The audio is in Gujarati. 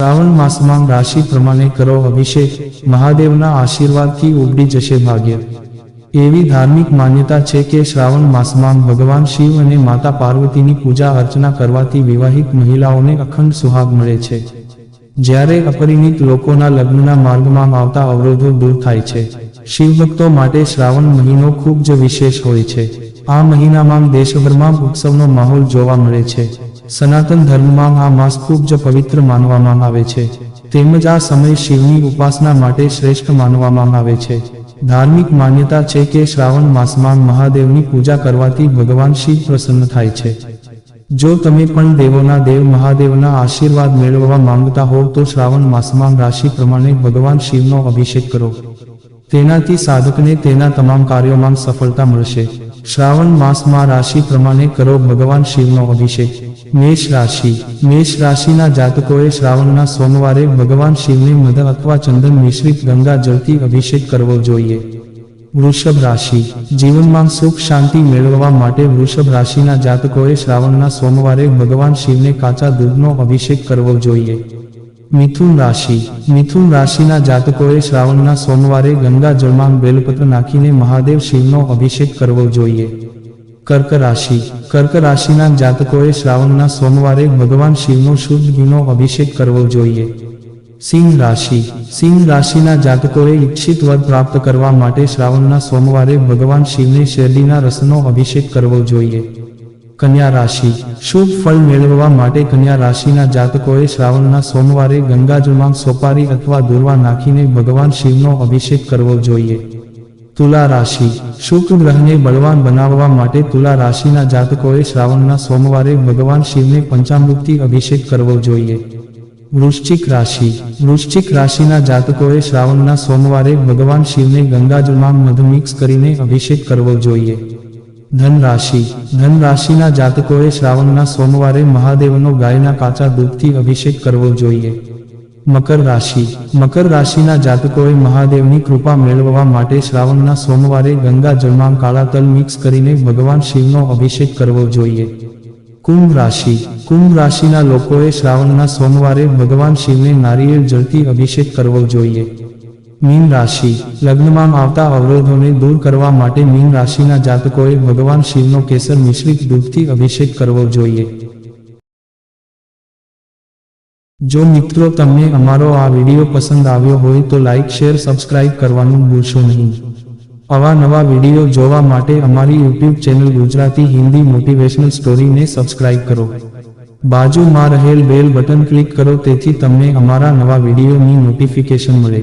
શ્રાવણ માસમાં રાશિ પ્રમાણે કરો અભિષેક, મહાદેવના આશીર્વાદથી ઉગડી જશે ભાગ્ય. એવી ધાર્મિક માન્યતા છે કે શ્રાવણ માસમાં ભગવાન શિવ અને માતા પાર્વતીની પૂજા અર્ચના કરવાથી વિવાહિત મહિલાઓને અખંડ સુહાગ મળે છે. જ્યારે અપરિણિત લોકોના લગ્નના માર્ગમાં આવતા અવરોધો દૂર થાય છે. શિવભક્તો માટે શ્રાવણ મહિનો ખૂબ જ વિશેષ હોય છે. આ મહિનામાં દેશભરમાં ઉત્સવનો માહોલ જોવા મળે છે. સનાતન ધર્મમાં આ માસ ખૂબ જ પવિત્ર માનવામાં આવે છે. તેમજ આ સમય શિવની ઉપાસના માટે શ્રેષ્ઠ માનવામાં આવે છે. ધાર્મિક માન્યતા છે કે શ્રાવણ માસમાં મહાદેવની પૂજા કરવાથી ભગવાન શિવ પ્રસન્ન થાય છે. જો તમે પણ દેવોના દેવ મહાદેવના આશીર્વાદ મેળવવા માંગતા હોવ તો શ્રાવણ માસમાં રાશિ પ્રમાણે ભગવાન શિવનો અભિષેક કરો. તેનાથી સાધકને તેના તમામ કાર્યોમાં સફળતા મળશે. શ્રાવણ માસમાં રાશિ પ્રમાણે કરો ભગવાન શિવનો અભિષેક. મેષ રાશિ. મેષ રાશિના જાતકોએ શ્રાવણના સોમવારે ભગવાન શિવને મધ અથવા ચંદન મિશ્રિત ગંગા જળથી અભિષેક કરવો જોઈએ. વૃષભ રાશિ. જીવનમાં સુખ શાંતિ મેળવવા માટે વૃષભ રાશિના જાતકોએ શ્રાવણના સોમવારે ભગવાન શિવને કાચા દૂધનો અભિષેક કરવો જોઈએ. મિથુન રાશિ. મિથુન રાશિના જાતકોએ શ્રાવણના સોમવારે ગંગા જળમાં બેલપત્ર નાખીને મહાદેવ શિવનો અભિષેક કરવો જોઈએ. કર્ક રાશિ. કર્ક રાશિના જાતકોએ શ્રાવણના સોમવારે ભગવાન શિવનો શુદ્ધ ઘીનો અભિષેક કરવો જોઈએ. સિંહ રાશિ. સિંહ રાશિના જાતકોએ ઈચ્છિત વર પ્રાપ્ત કરવા માટે શ્રાવણના સોમવારે ભગવાન શિવને શેરડીના રસનો અભિષેક કરવો જોઈએ. કન્યા રાશિ. શુભ ફળ મેળવવા માટે કન્યા રાશિના જાતકોએ શ્રાવણના સોમવારે ગંગાજળમાં સોપારી અથવા દુર્વા નાખીને ભગવાન શિવનો અભિષેક કરવો જોઈએ. તુલા રાશિ. શુક્ર ગ્રહને બળવાન બનાવવા માટે તુલા રાશિના જાતકોએ શ્રાવણના સોમવારે ભગવાન શિવને પંચામૃતથી અભિષેક કરવો જોઈએ. વૃશ્ચિક રાશિ. વૃશ્ચિક રાશિના જાતકોએ શ્રાવણના સોમવારે ભગવાન શિવને ગંગાજળમાં મધ મિક્સ કરીને અભિષેક કરવો જોઈએ. ધન રાશિ ધન રાશિના જાતકોએ શ્રાવણના સોમવારે મહાદેવનો ગાયના કાચા દૂધથી અભિષેક કરવો જોઈએ. મકર રાશિ. મકર રાશિના જાતકોએ મહાદેવની કૃપા મેળવવા માટે શ્રાવણના સોમવારે ગંગા જળમાં કાળા તલ મિક્સ કરીને ભગવાન શિવનો અભિષેક કરવો જોઈએ. કુંભ રાશિ. કુંભ રાશિના લોકોએ શ્રાવણના સોમવારે ભગવાન શિવને નારિયેળ જળથી અભિષેક કરવો જોઈએ. મીન રાશિ. લગ્નમાં આવતા અવરોધોને દૂર કરવા માટે મીન રાશિના જાતકોએ ભગવાન શિવનો કેસર મિશ્રિત દૂધથી અભિષેક કરવો જોઈએ. જો મિત્રો તમને અમારો આ વીડિયો પસંદ આવ્યો હોય તો લાઇક શેર, સબસ્ક્રાઇબ કરવાનું ભૂલશો નહીં. આવા નવા વીડિયો જોવા માટે અમારી YouTube channel Gujarati Hindi motivational સ્ટોરીને subscribe કરો. બાજુમાં રહેલ બેલ બટન ક્લિક કરો, તેથી તમને અમારા નવા વિડીયોની નોટિફિકેશન મળે.